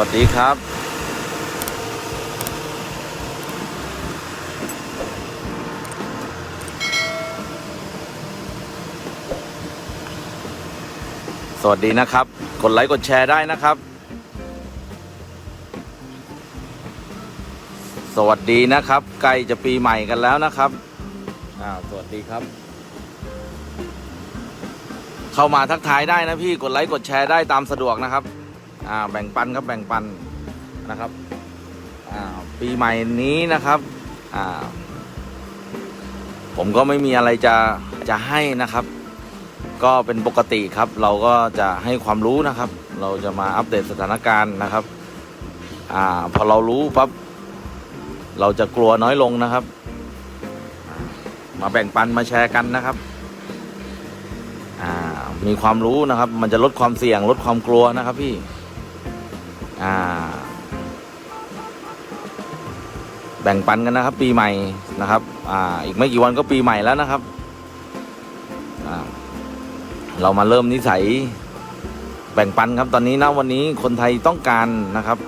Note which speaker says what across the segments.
Speaker 1: วัสดีครับสวัสดีนะครับ กดไลค์ กดแชร์ได้นะครับ สวัสดีนะครับ ใกล้จะปีใหม่กันแล้วนะครับอ้าวสวัสดีครับ เข้ามาทักทายได้นะพี่ กดไลค์ กดแชร์ได้ตามสะดวกนะครับ อ่าแบ่งปันครับแบ่งปันนะครับอ่าปีใหม่นี้นะครับอ่าผมก็ไม่มีอะไรจะจะให้นะครับ ก็เป็นปกติครับ เราก็จะให้ความรู้นะครับ เราจะมาอัปเดตสถานการณ์นะครับอ่าพอเรารู้ปั๊บเราจะกลัวน้อยลงนะครับ มาแบ่งปันมาแชร์กันนะครับมีความรู้นะครับ มันจะลดความเสี่ยงลดความกลัวนะครับพี่ อ่า แบ่งปันกันนะครับ ปีใหม่นะครับ อ่า อีกไม่กี่วันก็ปีใหม่แล้วนะครับ อ่า เรามาเริ่มนิสัย แบ่งปันครับ ตอนนี้นะวันนี้คนไทยต้องการนะครับ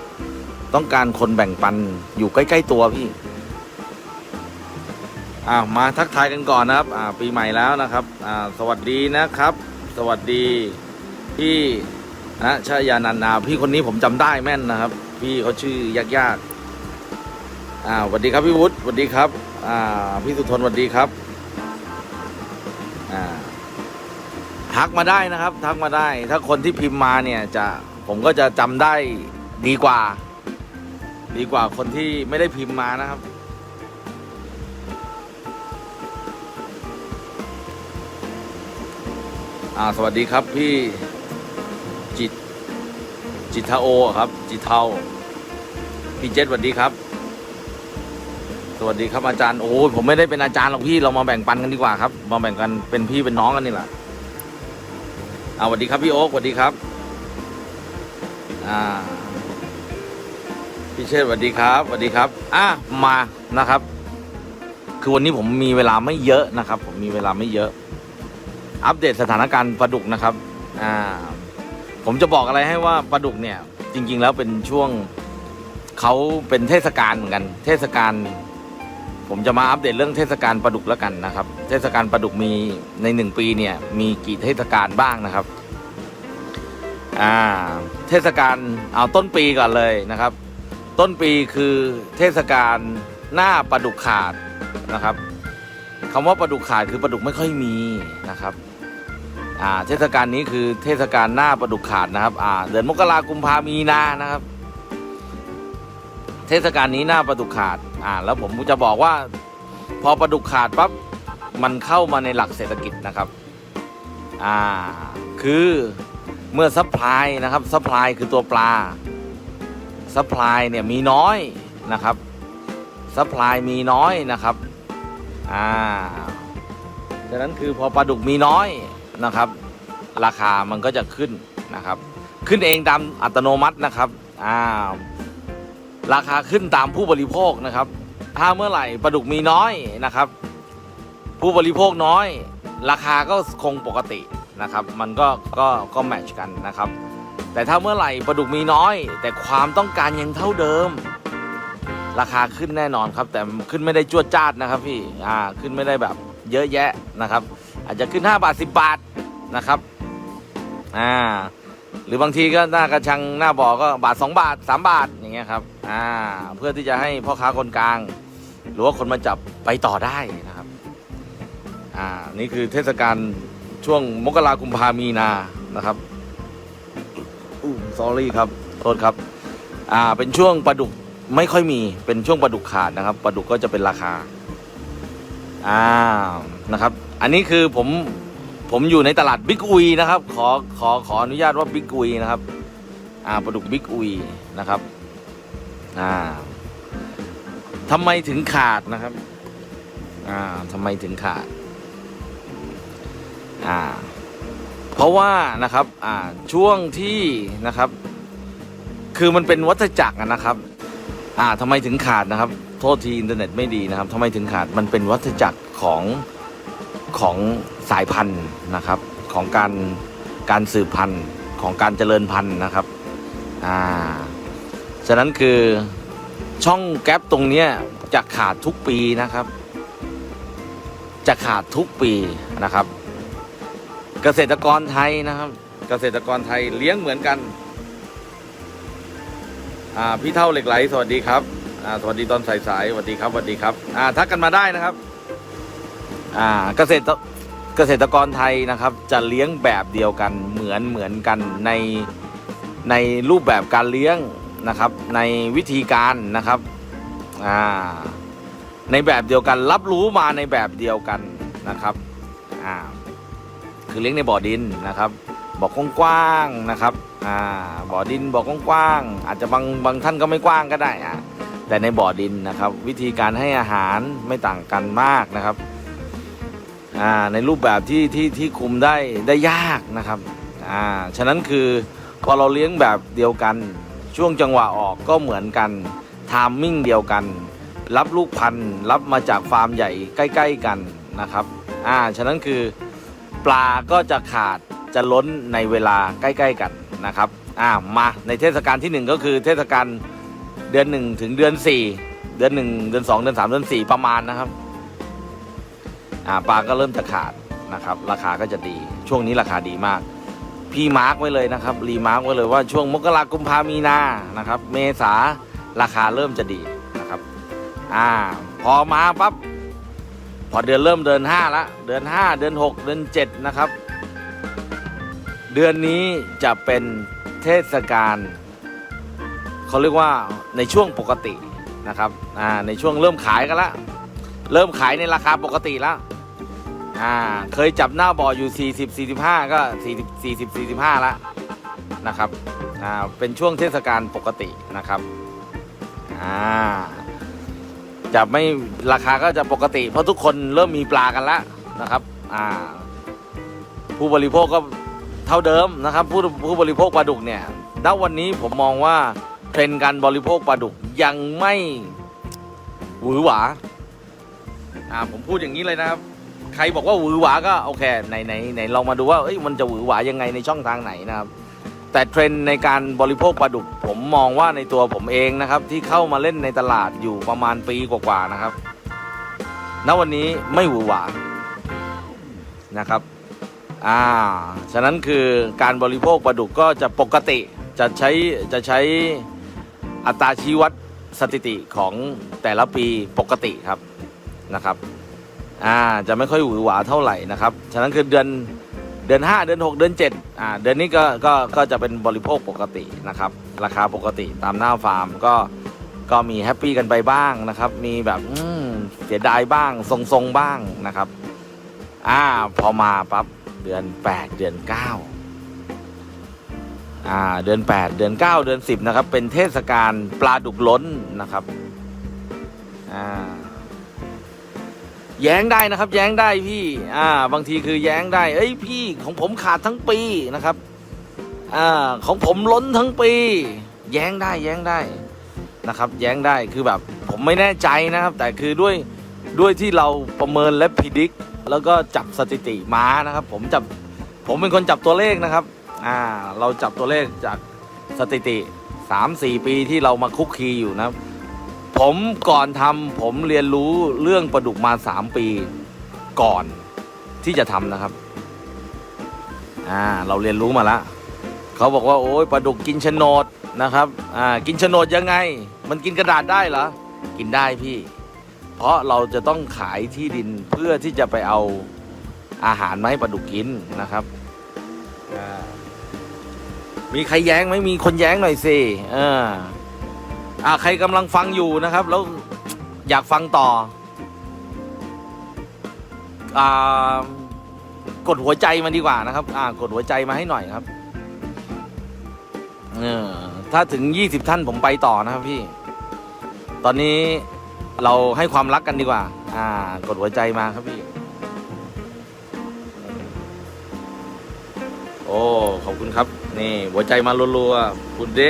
Speaker 1: ต้องการคนแบ่งปันอยู่ใกล้ ๆ ตัวพี่อ่ามาทักทายกันก่อนนะครับ อ่า ปีใหม่แล้วนะครับ อ่า สวัสดีนะครับ สวัสดีพี่ นะชายานันนา พี่คนนี้ผมจำได้แม่นนะครับ พี่เขาชื่อยากๆอ่าสวัสดีครับพี่วุฒิสวัสดีครับ อ่า พี่สุทนสวัสดีครับ อ่าทักมาได้นะครับ ทักมาได้ ถ้าคนที่พิมพ์มาเนี่ยจะผมก็จะจำได้ดีกว่า ดีกว่าคนที่ไม่ได้พิมพ์มานะครับอ่าสวัสดีครับพี่ จิต จิตเทาโอครับ จิตเทาพี่เจษสวัสดีครับ สวัสดีครับอาจารย์โอ้ผมไม่ได้เป็นอาจารย์หรอกพี่เรามาแบ่งปันกันดีกว่าครับ มาแบ่งกันเป็นพี่เป็นน้องกันนี่แหละอ่าสวัสดีครับพี่โอ๊คสวัสดีครับ อ่าพี่เชษสวัสดีครับสวัสดีครับอะมานะครับ คือวันนี้ผมมีเวลาไม่เยอะนะครับ ผมมีเวลาไม่เยอะ อัปเดตสถานการณ์ปลาดุกนะครับ อ่า ผมจะบอกอะไรให้ว่าปลาดุกเนี่ย จริง ๆ แล้วเป็นช่วงเขาเป็นเทศกาลเหมือนกัน เทศกาลผมจะมาอัปเดตเรื่องเทศกาลปลาดุกแล้วกันนะครับ เทศกาลปลาดุกมีในหนึ่งปีเนี่ย มีกี่เทศกาลบ้างนะครับ อ่า เทศกาลเอาต้นปีก่อนเลยนะครับ ต้นปีคือเทศกาลหน้าปลาดุกขาดนะครับคำว่าปลาดุกขาดคือปลาดุกไม่ค่อยมีนะครับ อ่าเทศกาลนี้คือเทศกาลหน้าปลาดุกขาดนะครับอ่าเดือนมกรากุมภามีนานะครับ เทศกาลนี้หน้าปลาดุกขาดอ่าแล้วผมจะบอกว่า พอปลาดุกขาดปั๊บมันเข้ามาในหลักเศรษฐกิจนะครับอ่าคือเมื่อซัพพลายนะครับซัพพลายคือตัวปลาซัพพลายเนี่ยมีน้อยนะครับซัพพลายมีน้อยนะครับอ่าฉะนั้นคือพอปลาดุกมีน้อย นะครับ ราคามันก็จะขึ้นนะครับ ขึ้นเองตามอัตโนมัตินะครับอ่าราคาขึ้นตามผู้บริโภคนะครับ ถ้าเมื่อไหร่ปลาดุกมีน้อยนะครับ ผู้บริโภคน้อย ราคาก็คงปกตินะครับ มันก็ก็ก็แมทช์กันนะครับ แต่ถ้าเมื่อไหร่ปลาดุกมีน้อย แต่ความต้องการยังเท่าเดิม ราคาขึ้นแน่นอนครับ แต่ขึ้นไม่ได้จวดจ้าดนะครับพี่อ่าขึ้นไม่ได้แบบเยอะแยะนะครับ อาจจะขึ้น 5 บาท 10 บาทนะครับอ่าหรือบางทีก็หน้ากระชังหน้าบ่อก็บาท 2 บาท 3 บาทอย่างเงี้ยครับอ่าเพื่อที่จะให้พ่อค้าคนกลาง หรือว่าคนมาจับไปต่อได้นะครับอ่านี่คือเทศกาลช่วงมกรากุมภามีนานะครับอู้ sorry ครับโทษครับอ่าเป็นช่วงปลาดุกไม่ค่อยมีเป็นช่วงปลาดุกขาดนะครับปลาดุกก็จะเป็นราคาอ่านะครับ อันนี้คือผมผมอยู่ในตลาดบิ๊กอุยนะครับ ขอขอขออนุญาตว่าบิ๊กอุยนะครับ อ่าปลาดุกบิ๊กอุยนะครับ อ่าทำไมถึงขาดนะครับ อ่าทำไมถึงขาด อ่า เพราะว่านะครับ อ่าช่วงที่นะครับ คือมันเป็นวัฏจักรนะครับ อ่าทำไมถึงขาดนะครับ โทษทีอินเทอร์เน็ตไม่ดีนะครับทำไมถึงขาดมันเป็นวัฏจักรของ ของสายพันธุ์นะครับของการการสืบพันธุ์ของการเจริญพันธุ์นะครับอ่าฉะนั้นคือช่องแก๊ปตรงนี้จะขาดทุกปีนะครับ จะขาดทุกปีนะครับ เกษตรกรไทยนะครับ เกษตรกรไทยเลี้ยงเหมือนกันอ่าพี่เท่าเหล็กไหลสวัสดีครับอ่าสวัสดีตอนสายสายๆสวัสดีครับสวัสดีครับอ่าทักกันมาได้นะครับ อ่าเกษตรเกษตรกรไทยนะครับ จะเลี้ยงแบบเดียวกันเหมือนเหมือนกันในในรูปแบบการเลี้ยงนะครับ ในวิธีการนะครับอ่าในแบบเดียวกันรับรู้มาในแบบเดียวกันนะครับอ่าคือเลี้ยงในบ่อดินนะครับบ่อกว้างๆนะครับอ่าบ่อดินบ่อกว้างๆอาจจะบางบางท่านก็ไม่กว้างก็ได้อะแต่ในบ่อดินนะครับ วิธีการให้อาหารไม่ต่างกันมากนะครับ อ่าในรูปแบบที่ที่ที่คุมได้ได้ยากนะครับอ่าฉะนั้นคือพอเราเลี้ยงแบบเดียวกัน ช่วงจังหวะออกก็เหมือนกันทามมิ่งเดียวกัน รับลูกพันธุ์รับมาจากฟาร์มใหญ่ใกล้ ๆกันนะครับอ่าฉะนั้นคือปลาก็จะขาดจะล้นในเวลาใกล้ๆกันนะครับอ่ามาในเทศกาลที่หนึ่งก็คือเทศกาลเดือนหนึ่งถึงเดือนสี่เดือนหนึ่งเดือนสองเดือนสามเดือนสี่ประมาณนะครับ อ่าปลาก็เริ่มจะขาดนะครับราคาก็จะดี ช่วงนี้ราคาดีมาก พี่มาร์กไว้เลยนะครับรีมาร์กไว้เลยว่าช่วงมกราคมกุมภามีนานะครับเมษาราคาเริ่มจะดีนะครับอ่าพอมาปั๊บพอเดือนเริ่มเดือน5ละเดือน 5 เดือน 6 เดือน7นะครับเดือนนี้จะเป็นเทศกาลเขาเรียกว่าในช่วงปกตินะครับอ่าในช่วงเริ่มขายกันละ เริ่มขายในราคาปกติแล้ว อ่าเคยจับหน้าบ่ออยู่ 40 45 ก็ 40 40 45แล้วนะครับอ่าเป็นช่วงเทศกาลปกตินะครับอ่าจะไม่ราคาก็จะปกติ เพราะทุกคนเริ่มมีปลากันแล้วนะครับอ่าผู้บริโภคก็เท่าเดิมนะครับ ผู้ผู้บริโภคปลาดุกเนี่ยณวันนี้ผมมองว่าเทรนด์การบริโภคปลาดุกยังไม่หวือหวาอ่าผมพูดอย่างนี้เลยนะครับ ใครบอกว่าหวือหวาก็โอเคไหนไหนไหนลองมาดูว่าเอ้ยมันจะหวือหวายังไงในช่องทางไหนนะครับแต่เทรนด์ในการบริโภคปลาดุกผมมองว่าในตัวผมเองนะครับ ที่เข้ามาเล่นในตลาดอยู่ประมาณปีกว่าๆนะครับณวันนี้ไม่หวือหวานะครับอ่าฉะนั้นคือการบริโภคปลาดุกก็จะปกติจะใช้จะใช้อัตราชี้วัดสถิติของแต่ละปีปกติครับนะครับ อ่าจะไม่ค่อยหวือหวาเท่าไหร่นะครับ ฉะนั้นคือเดือนเดือน 5 เดือน 6 เดือน7อ่าเดือนนี้ก็ก็ก็จะเป็นบริโภคปกตินะครับ ราคาปกติตามหน้าฟาร์มก็ก็มีแฮปปี้กันไปบ้างนะครับ มีแบบอืมเสียดายบ้างทรงๆบ้างนะครับอ่าพอมาปั๊บเดือน 8 เดือน 9อ่าเดือน 8 เดือน 9 เดือน 10นะครับเป็นเทศกาลปลาดุกล้นนะครับอ่า แย้งได้นะครับ แย้งได้พี่ อ่า บางทีคือแย้งได้ เอ้ยพี่ของผมขาดทั้งปีนะครับ อ่า ของผมล้นทั้งปี แย้งได้แย้งได้นะครับ แย้งได้คือแบบผมไม่แน่ใจนะครับ แต่คือด้วยด้วยที่เราประเมินและพิจิกแล้วก็จับสถิติมานะครับ ผมจับผมเป็นคนจับตัวเลขนะครับ อ่า เราจับตัวเลขจากสถิติ 3-4 ปีที่เรามาคุกคีอยู่นะครับ ผมก่อนทำผมเรียนรู้เรื่องปลาดุกมาสามปีก่อนที่จะทำนะครับ อ่า เราเรียนรู้มาแล้วเขาบอกว่าโอ้ยปลาดุกกินโฉนดนะครับ อ่า กินโฉนดยังไง มันกินกระดาษได้เหรอ กินได้พี่ เพราะเราจะต้องขายที่ดินเพื่อที่จะไปเอาอาหารมาให้ปลาดุกกินนะครับอ่ามีใครแย้งไหมมีคนแย้งหน่อยสิ เออ อ่าใครกำลังฟังอยู่นะครับ แล้วอยากฟังต่ออ่ากดหัวใจมาดีกว่านะครับ อ่ากดหัวใจมาให้หน่อยครับเออถ้าถึงยี่สิบท่านผมไปต่อนะครับพี่ ตอนนี้เราให้ความรักกันดีกว่า อ่า กดหัวใจมาครับพี่ โอ้ ขอบคุณครับ นี่ หัวใจมารัวๆคุณเด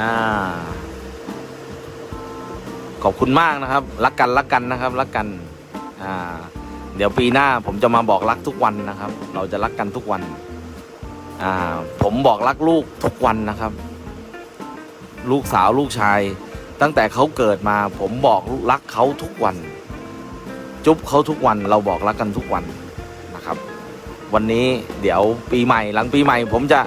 Speaker 1: อ่า ขอบคุณมากนะครับ รักกันรักกันนะครับ รักกัน อ่า เดี๋ยวปีหน้าผมจะมาบอกรักทุกวันนะครับ เราจะรักกันทุกวัน อ่า ผมบอกรักลูกทุกวันนะครับ ลูกสาวลูกชาย ตั้งแต่เขาเกิดมา ผมบอกรักเขาทุกวัน จุ๊บเขาทุกวัน เราบอกรักกันทุกวันนะครับ วันนี้เดี๋ยวปีใหม่หลังปีใหม่ ผมจะ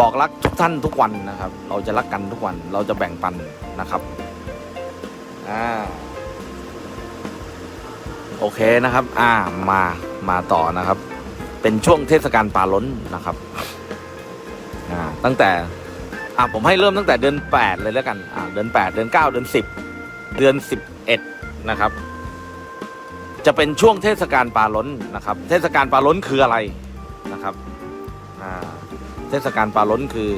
Speaker 1: บอกรักทุกท่านทุกวันนะครับ เราจะรักกันทุกวันเราจะแบ่งปันนะครับอ่าโอเคนะครับ อ่ามามาต่อนะครับ เป็นช่วงเทศกาลปลาล้นนะครับอ่าตั้งแต่อ่าผมให้เริ่มตั้งแต่เดือน8เลยแล้วกันอ่าเดือน8 เดือน 9 เดือน 10 เดือน 11 นะครับ จะเป็นช่วงเทศกาลปลาล้นนะครับ เทศกาลปลาล้นคืออะไรนะครับ ศกาลปลาล้นคือ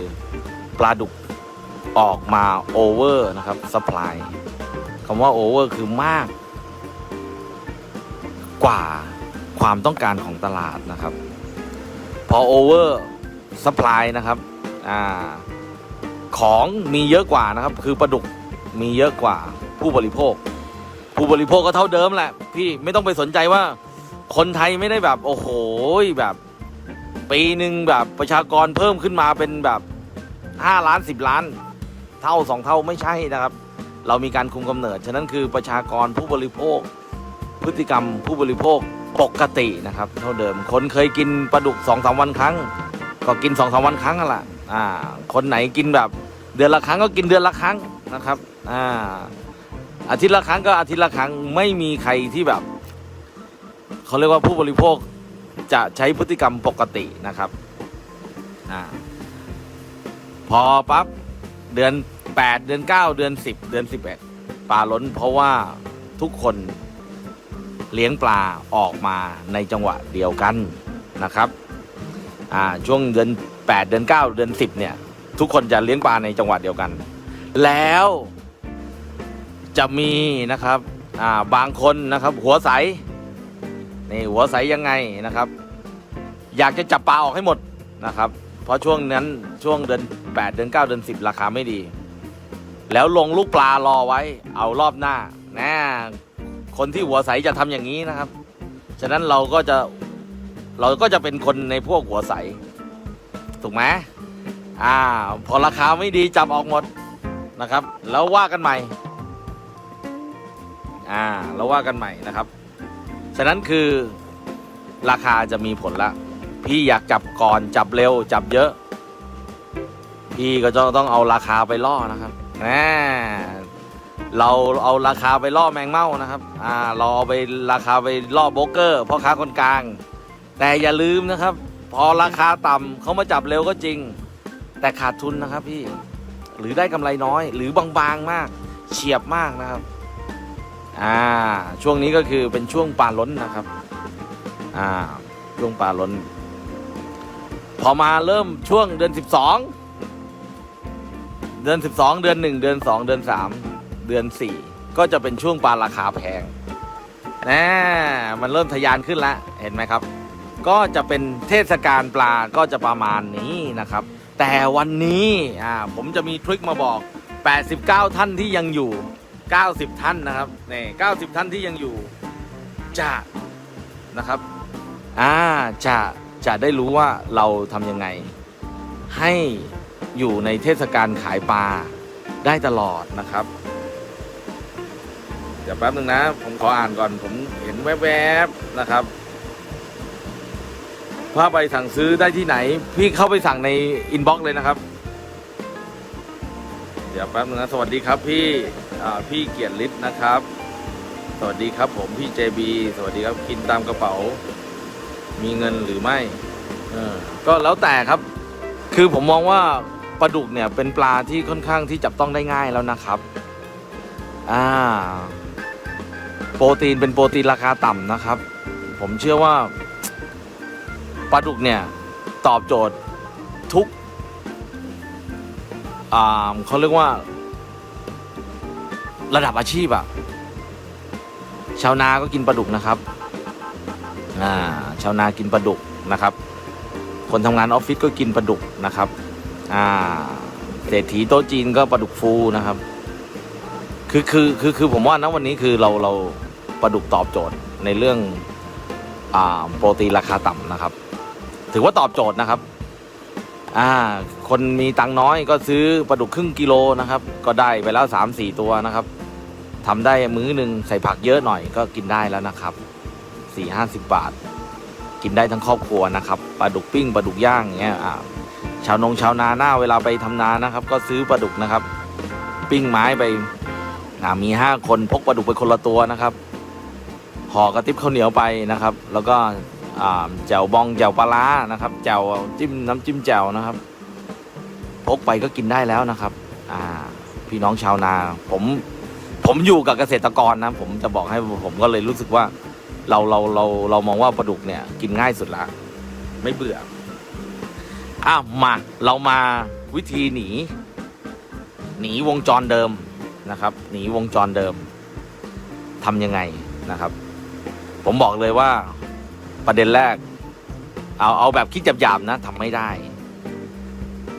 Speaker 1: ปลาดุกออกมาโอเวอร์นะครับสป라이คำว่าโอเวอร์คือมาก กว่าความต้องการของตลาดนะครับ พอโอเวอร์สป라이นะครับอ่าของมีเยอะกว่านะครับ คือปลาดุกมีเยอะกว่าผู้บริโภค ผู้บริโภคก็เท่าเดิมแหละ พี่ไม่ต้องไปสนใจว่า คนไทยไม่ได้แบบ โอ้โหแบบ ปีหนึ่งแบบประชากรเพิ่มขึ้นมาเป็นแบบห้าล้านสิบล้าน เท่าสองเท่าไม่ใช่นะครับ เรามีการคุมกำเนิด ฉะนั้นคือประชากรผู้บริโภค พฤติกรรมผู้บริโภคปกตินะครับ เท่าเดิมคนเคยกินปลาดุกสองสามวันครั้ง ก็กินสองสามวันครั้งนั่นแหละอ่าคนไหนกินแบบเดือนละครั้งก็กินเดือนละครั้งนะครับอ่าอาทิตย์ละครั้งก็อาทิตย์ละครั้งไม่มีใครที่แบบเขาเรียกว่าผู้บริโภค จะใช้พฤติกรรมปกตินะครับอพอปั๊บเดือน 8 เดือน 9 เดือน 10 เดือน 11 ปลาล้นเพราะว่าทุกคนเลี้ยงปลาออกมาในจังหวะเดียวกันนะครับช่วงเดือน 8 เดือน 9 เดือน 10 เนี่ย ทุกคนจะเลี้ยงปลาในจังหวะเดียวกัน แล้วจะมีนะครับบางคนนะครับหัวใส นี่หัวใสยังไงนะครับ อยากจะจับปลาออกให้หมดนะครับ เพราะช่วงนั้นช่วงเดือน 8 เดือน 9 เดือน 10 ราคาไม่ดี แล้วลงลูกปลารอไว้เอารอบหน้านะคนที่หัวใสจะทำอย่างนี้นะครับ ฉะนั้นเราก็จะเราก็จะเป็นคนในพวกหัวใส ถูกไหมอ่า พอราคาไม่ดีจับออกหมดนะครับ แล้วว่ากันใหม่ อ่า แล้วว่ากันใหม่นะครับ ฉะนั้นคือราคาจะมีผลละ พี่อยากจับก่อนจับเร็วจับเยอะ พี่ก็จะต้องเอาราคาไปล่อนะครับแหมเราเอาราคาไปล่อแมงเม่านะครับ อ่า เราเอาไปราคาไปล่อโบกเกอร์พ่อค้าคนกลาง แต่อย่าลืมนะครับ พอราคาต่ำเขามาจับเร็วก็จริง แต่ขาดทุนนะครับพี่ หรือได้กำไรน้อย หรือบางๆมาก เฉียบมากนะครับ อ่าช่วงนี้ก็คือเป็นช่วงปลาล้นนะครับอ่าช่วงปลาล้น พอมาเริ่มช่วงเดือนสิบสองเดือนสิบสองเดือนหนึ่งเดือนสองเดือนสามเดือนสี่ก็จะเป็นช่วงปลาราคาแพงน่มันเริ่มทะยานขึ้นแล้วเห็นไหมครับ ก็จะเป็นเทศกาลปลาก็จะประมาณนี้นะครับ แต่วันนี้อ่าผมจะมีทริคมาบอก 89 ท่านที่ยังอยู่ 90 ท่านนะครับนี่90 ท่านที่ยังอยู่จะนะครับอ่าจะจะได้รู้ว่าเราทำยังไง ให้อยู่ในเทศกาลขายปลาได้ตลอดนะครับ เดี๋ยวแป๊บนึงนะ ผมขออ่านก่อนผมเห็นแวบๆนะครับว่าไปสั่งซื้อได้ที่ไหน พี่เข้าไปสั่งในอินบ็อกซ์เลยนะครับ เดี๋ยวแป๊บนึงนะ สวัสดีครับพี่ พี่เกียรติฤทธิ์นะครับ สวัสดีครับผมพี่เจบีสวัสดีครับกินตามกระเป๋า มีเงินหรือไม่เออก็แล้วแต่ครับ คือผมมองว่าปลาดุกเนี่ยเป็นปลาที่ค่อนข้างที่จับต้องได้ง่ายแล้วนะครับอ่าโปรตีนเป็นโปรตีนราคาต่ำนะครับ ผมเชื่อว่าปลาดุกเนี่ยตอบโจทย์ทุก อ่าเขาเรียกว่า ระดับอาชีพอะชาวนาก็กินปลาดุกนะครับอ่าชาวนากินปลาดุกนะครับ คนทำงานออฟฟิศก็กินปลาดุกนะครับอ่าเศรษฐีโต๊ะจีนก็ปลาดุกฟูนะครับ คือคือคือคือผมว่านะวันนี้คือเราเราปลาดุกตอบโจทย์ในเรื่องอ่าโปรตีนราคาต่ำนะครับ ถือว่าตอบโจทย์นะครับอ่าคนมีตังค์น้อยก็ซื้อปลาดุกครึ่งกิโลนะครับ ก็ได้ไปแล้วสามสี่ตัวนะครับ ทำได้มื้อหนึ่งใส่ผักเยอะหน่อยก็กินได้แล้วนะครับสี่ห้าสิบบาท กินได้ทั้งครอบครัวนะครับปลาดุกปิ้งปลาดุกย่างเงี้ยอ่าชาวนงชาวนาหน้าเวลาไปทำนานะครับ ก็ซื้อปลาดุกนะครับ ปิ้งไม้ไปมีห้าคนพกปลาดุกไปคนละตัวนะครับห่อกระติบข้าวเหนียวไปนะครับ แล้วก็แจ่วบองแจ่วปลาร้านะครับแจ่วจิ้มน้ำจิ้มแจ่วนะครับพกไปก็กินได้แล้วนะครับ อ่า พี่น้องชาวนาผม ผมอยู่กับเกษตรกรนะผมจะบอกให้ผมก็เลยรู้สึกว่า เราเราเราเรามองว่าปลาดุกเนี่ย กินง่ายสุดละ ไม่เบื่ออ้าวมาเรามาวิธีหนี หนีวงจรเดิมนะครับ หนีวงจรเดิมทำยังไงนะครับ ผมบอกเลยว่าประเด็นแรก เอาเอาแบบคิดหยาบๆนะทำไม่ได้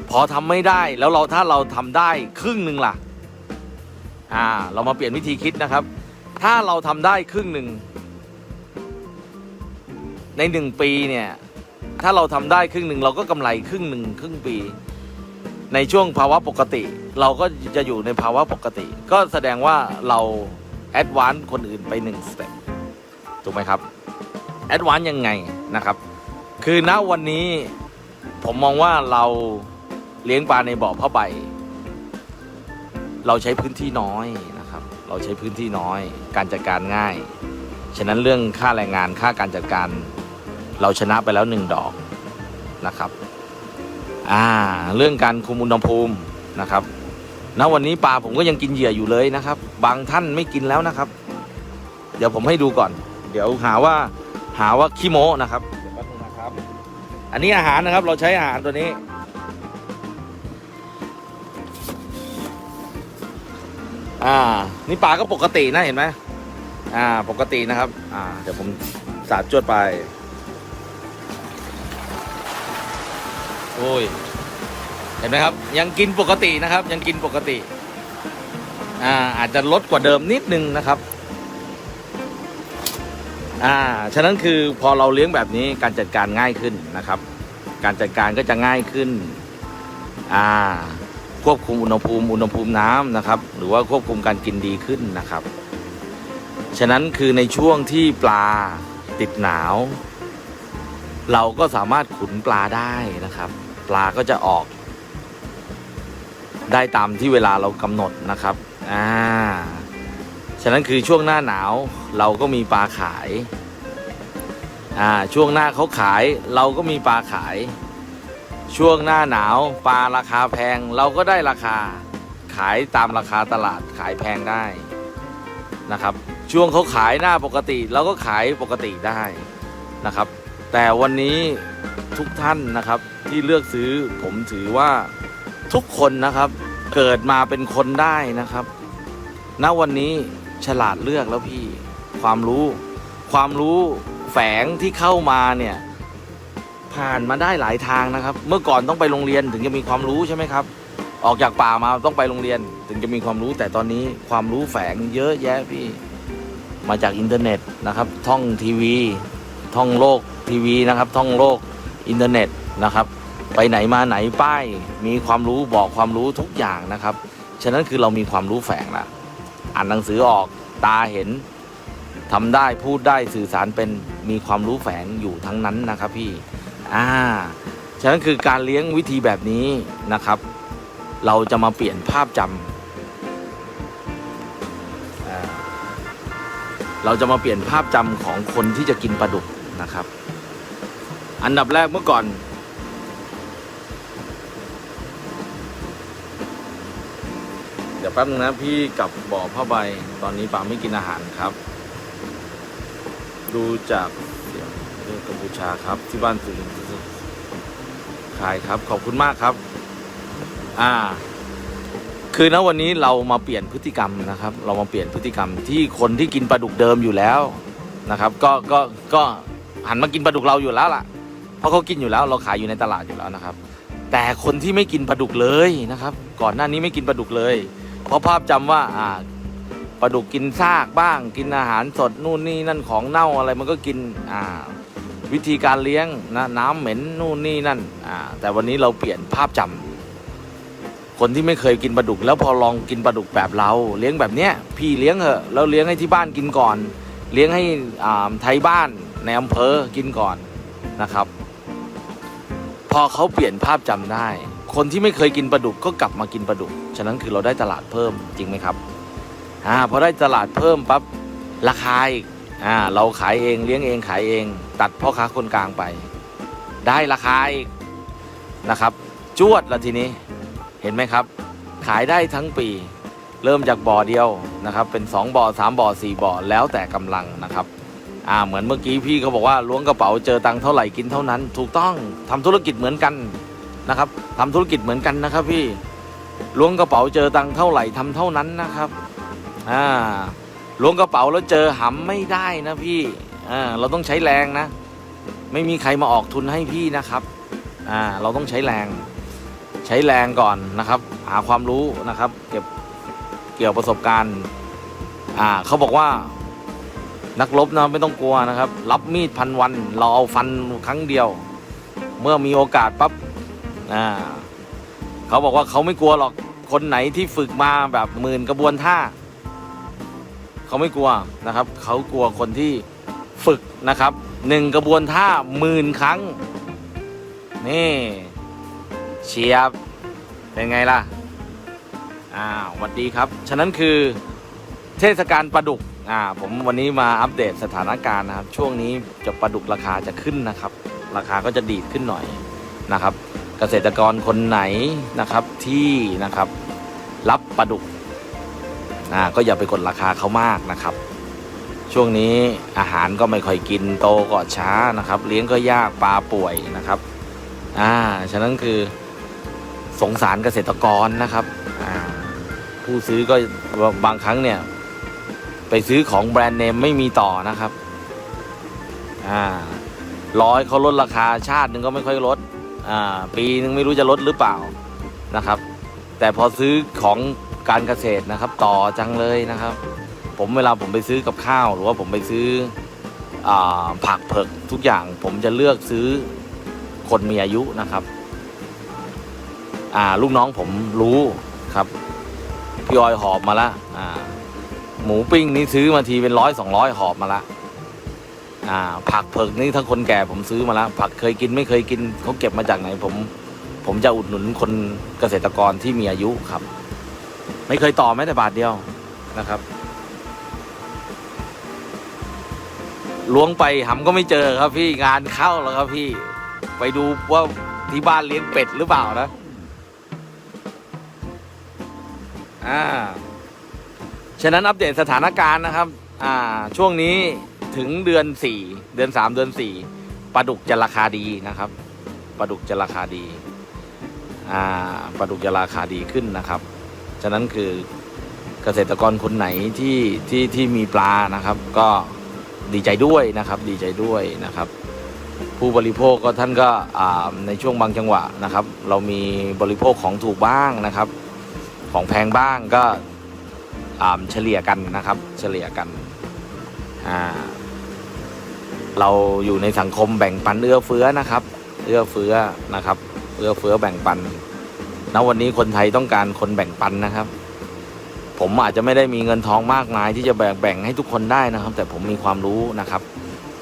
Speaker 1: พอทำไม่ได้แล้วเราถ้าเราทำได้ครึ่งหนึ่งล่ะ อ่าเรามาเปลี่ยนวิธีคิดนะครับ ถ้าเราทำได้ครึ่งหนึ่ง ในหนึ่งปีเนี่ย ถ้าเราทำได้ครึ่งหนึ่งเราก็กำไรครึ่งหนึ่งครึ่งปี ในช่วงภาวะปกติ เราก็จะอยู่ในภาวะปกติ ก็แสดงว่าเราแอดวานซ์คนอื่นไปหนึ่งสเต็ปถูกไหมครับแอดวานซ์ยังไงนะครับ คือณวันนี้ผมมองว่าเราเลี้ยงปลาในบ่อผ้าใบ เราใช้พื้นที่น้อยนะครับ เราใช้พื้นที่น้อย การจัดการง่าย ฉะนั้นเรื่องค่าแรงงานค่าการจัดการ เราชนะไปแล้วหนึ่งดอกนะครับอ่าเรื่องการคุมอุณหภูมินะครับณวันนี้ปลาผมก็ยังกินเหยื่ออยู่เลยนะครับ บางท่านไม่กินแล้วนะครับ เดี๋ยวผมให้ดูก่อน เดี๋ยวหาว่าหาว่าขี้โม้นะครับเดี๋ยวแป๊บนึงนะครับ อันนี้อาหารนะครับเราใช้อาหารตัวนี้ อ่า นี่ปลาก็ปกตินะเห็นไหมอ่า ปกตินะครับ อ่า เดี๋ยวผมสาดจวดไป โอ้ย เห็นไหมครับ ยังกินปกตินะครับ ยังกินปกติ อ่า อาจจะลดกว่าเดิมนิดนึงนะครับ อ่า ฉะนั้นคือพอเราเลี้ยงแบบนี้การจัดการง่ายขึ้นนะครับ การจัดการก็จะง่ายขึ้น อ่า ควบคุมอุณหภูมิอุณหภูมิน้ำนะครับ หรือว่าควบคุมการกินดีขึ้นนะครับ ฉะนั้นคือในช่วงที่ปลาติดหนาว เราก็สามารถขุนปลาได้นะครับ ปลาก็จะออก ได้ตามที่เวลาเรากำหนดนะครับอ่าฉะนั้นคือช่วงหน้าหนาวเราก็มีปลาขายอ่าช่วงหน้าเขาขายเราก็มีปลาขาย ช่วงหน้าหนาวปลาราคาแพงเราก็ได้ราคา ขายตามราคาตลาดขายแพงได้นะครับ ช่วงเขาขายหน้าปกติเราก็ขายปกติได้นะครับ แต่วันนี้ทุกท่านนะครับที่เลือกซื้อผมถือว่าทุกคนนะครับเกิดมาเป็นคนได้นะครับ ณ วันนี้ฉลาดเลือกแล้วพี่ ความรู้ ความรู้แฝงที่เข้ามาเนี่ย ผ่านมาได้หลายทางนะครับ เมื่อก่อนต้องไปโรงเรียนถึงจะมีความรู้ใช่ไหมครับ ออกจากป่ามาต้องไปโรงเรียน ถึงจะมีความรู้ แต่ตอนนี้ความรู้แฝงเยอะแยะพี่มาจากอินเทอร์เน็ตนะครับ ท่องทีวี ท่องโลกทีวีนะครับ ท่องโลกอินเทอร์เน็ตนะครับ ไปไหนมาไหนป้าย มีความรู้บอกความรู้ทุกอย่างนะครับ ฉะนั้นคือเรามีความรู้แฝงละอ่านหนังสือออกตาเห็นทำได้พูดได้สื่อสารเป็นมีความรู้แฝงอยู่ทั้งนั้นนะครับพี่ อ่าฉะนั้นคือการเลี้ยงวิธีแบบนี้นะครับ เราจะมาเปลี่ยนภาพจำเราจะมาเปลี่ยนภาพจำของคนที่จะกินปลาดุกนะครับ อันดับแรกเมื่อก่อน เดี๋ยวแป๊บนึงนะพี่กลับบ่อผ้าใบตอนนี้ป่าไม่กินอาหารครับ ดูจาก กัมพูชาครับ ที่บ้านสุรินทร์ขายครับ ขอบคุณมากครับ อ่า คือณวันนี้เรามาเปลี่ยนพฤติกรรมนะครับ เรามาเปลี่ยนพฤติกรรมที่คนที่กินปลาดุกเดิมอยู่แล้วนะครับ ก็ก็ก็หันมากินปลาดุกเราอยู่แล้วล่ะ เพราะเขากินอยู่แล้ว เราขายอยู่ในตลาดอยู่แล้วนะครับ แต่คนที่ไม่กินปลาดุกเลยนะครับ ก่อนหน้านี้ไม่กินปลาดุกเลย เพราะภาพจำว่าอ่าปลาดุกกินซากบ้าง กินอาหารสดนู่นนี่นั่นของเน่าอะไรมันก็กินอ่า วิธีการเลี้ยงนะน้ำเหม็นนู่นนี่นั่นอ่าแต่วันนี้เราเปลี่ยนภาพจำคนที่ไม่เคยกินปลาดุก แล้วพอลองกินปลาดุกแบบเรา เลี้ยงแบบเนี้ยพี่เลี้ยงเหอะแล้วเลี้ยงให้ที่บ้านกินก่อน เลี้ยงให้อ่าไทยบ้านในอำเภอกินก่อนนะครับ พอเขาเปลี่ยนภาพจำได้ คนที่ไม่เคยกินปลาดุกก็กลับมากินปลาดุกฉะนั้นคือเราได้ตลาดเพิ่มจริงไหมครับอ่าพอได้ตลาดเพิ่มปั๊บราคาอีกอ่าเราขายเองเลี้ยงเองขายเอง ตัดพ่อค้าคนกลางไป ได้ราคาอีกนะครับ จวดละทีนี้เห็นไหมครับ ขายได้ทั้งปี เริ่มจากบ่อเดียวนะครับ เป็น 2บ่อ3บ่อ4บ่อแล้วแต่กำลังนะครับอ่าเหมือนเมื่อกี้พี่เขาบอกว่าล้วงกระเป๋าเจอตังค์เท่าไหร่กินเท่านั้น ถูกต้องทำธุรกิจเหมือนกันนะครับทำธุรกิจเหมือนกันนะครับพี่ล้วงกระเป๋าเจอตังค์เท่าไหร่ทำเท่านั้นนะครับอ่าล้วงกระเป๋าแล้วเจอหำไม่ได้นะพี่ อ่าเราต้องใช้แรงนะ ไม่มีใครมาออกทุนให้พี่นะครับอ่าเราต้องใช้แรง ใช้แรงก่อนนะครับ หาความรู้นะครับ เก็บเกี่ยวประสบการณ์อ่าเขาบอกว่านักรบนะไม่ต้องกลัวนะครับ รับมีดพันวัน เราเอาฟันครั้งเดียว เมื่อมีโอกาสปั๊บอ่าเขาบอกว่าเขาไม่กลัวหรอกคนไหนที่ฝึกมาแบบหมื่นกระบวนท่า เขาไม่กลัวนะครับ เขากลัวคนที่ นะครับหนึ่งกระบวนท่าหมื่นครั้ง นี่เชียบ เป็นไงล่ะ อ่าวัดดีครับ ฉะนั้นคือเทศกาลปลาดุก อ่า ผมวันนี้มาอัปเดตสถานการณ์นะครับ ช่วงนี้จะปลาดุกราคาจะขึ้นนะครับ ราคาก็จะดีดขึ้นหน่อยนะครับ เกษตรกรคนไหนนะครับที่นะครับรับปลาดุก อ่า ก็อย่าไปกดราคาเขามากนะครับ ช่วงนี้อาหารก็ไม่ค่อยกินโตก็ช้านะครับ เลี้ยงก็ยากปลาป่วยนะครับอ่าฉะนั้นคือสงสารเกษตรกรนะครับอ่าผู้ซื้อก็บางครั้งเนี่ย ไปซื้อของแบรนด์เนมไม่มีต่อนะครับอ่าร้อยเขาลดราคาชาติหนึ่งก็ไม่ค่อยลดอ่าปีหนึ่งไม่รู้จะลดหรือเปล่านะครับ แต่พอซื้อของการเกษตรนะครับ ต่อจังเลยนะครับ ผมเวลาผมไปซื้อกับข้าว หรือว่าผมไปซื้ออผักเผือกทุกอย่าง ผมจะเลือกซื้อคนมีอายุนะครับลูกน้องผมรู้ครับพี่ออยหอบมาละหมูปิ้งนี่ซื้อมาทีเป็นร้อยสองร้อยหอบมาละผักเผือกนี่ทั้งคนแก่ผมซื้อมาละผักเคยกินไม่เคยกินเขาเก็บมาจากไหนผม ผมจะอุดหนุนคนเกษตรกรที่มีอายุครับ ไม่เคยต่อแม้แต่บาทเดียวนะครับ ล้วงไปหำก็ไม่เจอครับพี่งานเข้าแล้วครับพี่ ไปดูว่าที่บ้านเลี้ยงเป็ดหรือเปล่านะอ่าฉะนั้นอัปเดตสถานการณ์นะครับ อ่า ช่วงนี้ถึงเดือนสี่เดือนสามเดือนสี่ปลาดุกจะราคาดีนะครับปลาดุกจะราคาดี อ่าปลาดุกจะราคาดีขึ้นนะครับ ฉะนั้นคือเกษตรกรคนไหนที่ที่ที่มีปลานะครับ ก็ ดีใจด้วยนะครับ ดีใจด้วยนะครับ ผู้บริโภคก็ท่านก็ในช่วงบางจังหวะนะครับ เรามีบริโภคของถูกบ้างนะครับ ของแพงบ้างก็เฉลี่ยกันนะครับ เฉลี่ยกันเราอยู่ในสังคมแบ่งปันเอื้อเฟื้อนะครับ เอื้อเฟื้อนะครับ เอื้อเฟื้อแบ่งปันณวันนี้คนไทยต้องการคนแบ่งปันนะครับ ผมอาจจะไม่ได้มีเงินทองมากมาย ที่จะแบ่งแบ่งให้ทุกคนได้นะครับ แต่ผมมีความรู้นะครับ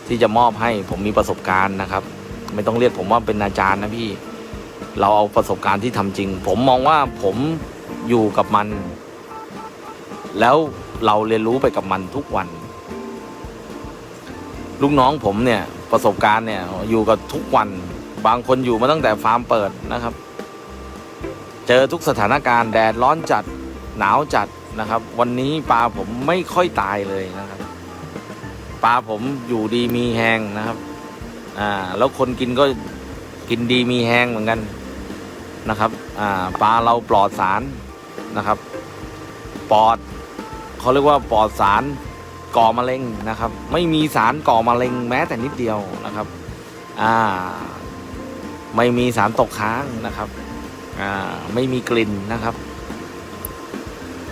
Speaker 1: ที่จะมอบให้ผมมีประสบการณ์นะครับ ไม่ต้องเรียกผมว่าเป็นอาจารย์นะพี่ เราเอาประสบการณ์ที่ทำจริง ผมมองว่าผมอยู่กับมัน แล้วเราเรียนรู้ไปกับมันทุกวัน ลูกน้องผมเนี่ยประสบการณ์เนี่ยอยู่กับทุกวันบางคนอยู่มาตั้งแต่ฟาร์มเปิดนะครับ เจอทุกสถานการณ์แดดร้อนจัดหนาวจัด นะครับ วันนี้ปลาผมไม่ค่อยตายเลยนะครับ ปลาผมอยู่ดีมีแหงนะครับ อ่า แล้วคนกินก็กินดีมีแหงเหมือนกันนะครับ อ่า ปลาเราปลอดสารนะครับ ปลอดเขาเรียกว่าปลอดสารก่อมะเร็งนะครับ ไม่มีสารก่อมะเร็งแม้แต่นิดเดียวนะครับ อ่า ไม่มีสารตกค้างนะครับ อ่า ไม่มีกลิ่นนะครับ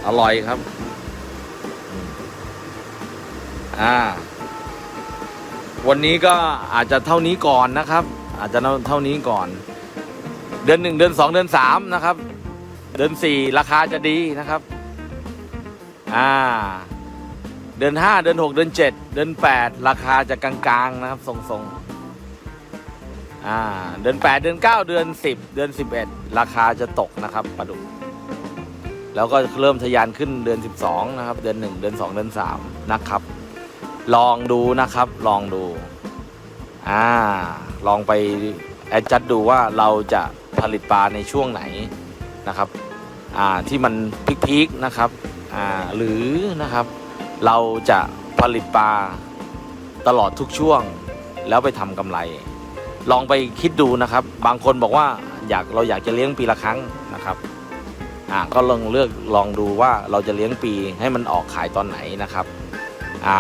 Speaker 1: อร่อยครับ อ่า วันนี้ก็อาจจะเท่านี้ก่อนนะครับ อาจจะเท่านี้ก่อน เดือนหนึ่งเดือนสองเดือนสามนะครับ เดือนสี่ราคาจะดีนะครับ อ่า เดือนห้าเดือนหกเดือนเจ็ดเดือนแปดราคาจะกลางๆนะครับ ทรงๆอ่าเดือนแปดเดือนเก้าเดือนสิบเดือนสิบเอ็ดราคาจะตกนะครับปลาดุก แล้วก็เริ่มทะยานขึ้นเดือนสิบสองนะครับ เดือนหนึ่งเดือนสองเดือนสามนะครับ ลองดูนะครับ ลองดู อ่า ลองไปแอดจัดดูว่าเราจะผลิตปลาในช่วงไหนนะครับ อ่า ที่มันพีคๆนะครับ อ่า หรือนะครับ เราจะผลิตปลาตลอดทุกช่วง แล้วไปทำกำไร ลองไปคิดดูนะครับ บางคนบอกว่าอยากเราอยากจะเลี้ยงปีละครั้งนะครับ อ่าก็ลองเลือกลองดูว่าเราจะเลี้ยงปีให้มันออกขายตอนไหนนะครับอ่า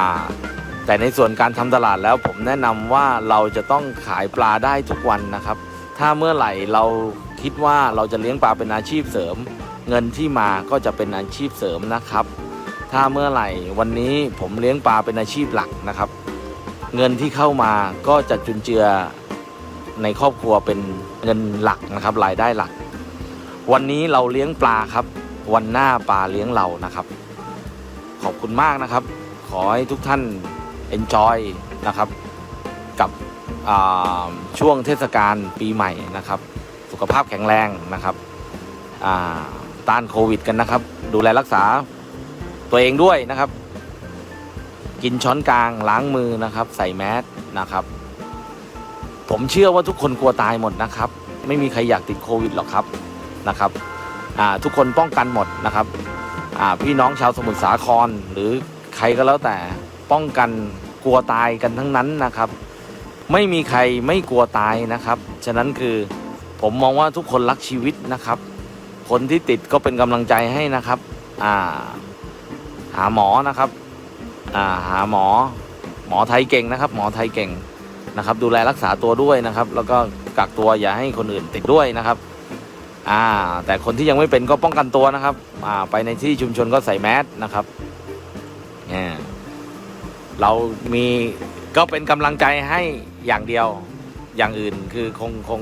Speaker 1: แต่ในส่วนการทำตลาดแล้วผมแนะนำว่าเราจะต้องขายปลาได้ทุกวันนะครับ ถ้าเมื่อไหร่เราคิดว่าเราจะเลี้ยงปลาเป็นอาชีพเสริม เงินที่มาก็จะเป็นอาชีพเสริมนะครับ ถ้าเมื่อไหร่วันนี้ผมเลี้ยงปลาเป็นอาชีพหลักนะครับ เงินที่เข้ามาก็จะจุนเจือในครอบครัวเป็นเงินหลักนะครับรายได้หลัก วันนี้เราเลี้ยงปลาครับ วันหน้าปลาเลี้ยงเรานะครับ ขอบคุณมากนะครับ ขอให้ทุกท่าน enjoy นะครับ กับช่วงเทศกาลปีใหม่นะครับ สุขภาพแข็งแรงนะครับต้านโควิดกันนะครับ ดูแลรักษาตัวเองด้วยนะครับ กินช้อนกลางล้างมือนะครับ ใส่แมสนะครับ ผมเชื่อว่าทุกคนกลัวตายหมดนะครับ ไม่มีใครอยากติดโควิดหรอกครับ นะครับทุกคนป้องกันหมดนะครับพี่น้องชาวสมุทรสาครหรือใครก็แล้วแต่ป้องกันกลัวตายกันทั้งนั้นนะครับ ไม่มีใครไม่กลัวตายนะครับ ฉะนั้นคือผมมองว่าทุกคนรักชีวิตนะครับ คนที่ติดก็เป็นกำลังใจให้นะครับาหาหมอนะครับาหาหมอหมอไทยเก่งนะครับ หมอไทยเก่งนะครับ ดูแลรักษาตัวด้วยนะครับ แล้วก็กักตัวอย่าให้คนอื่นติดด้วยนะครับ อ่าแต่คนที่ยังไม่เป็นก็ป้องกันตัวนะครับอ่าไปในที่ชุมชนก็ใส่แมสนะครับเนี่ยเรามีก็เป็นกำลังใจให้อย่างเดียวอย่างอื่นคือคงคง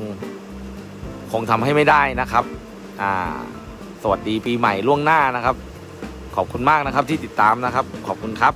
Speaker 1: คงทำให้ไม่ได้นะครับอ่าสวัสดีปีใหม่ล่วงหน้านะครับ ขอบคุณมากนะครับที่ติดตามนะครับ ขอบคุณครับ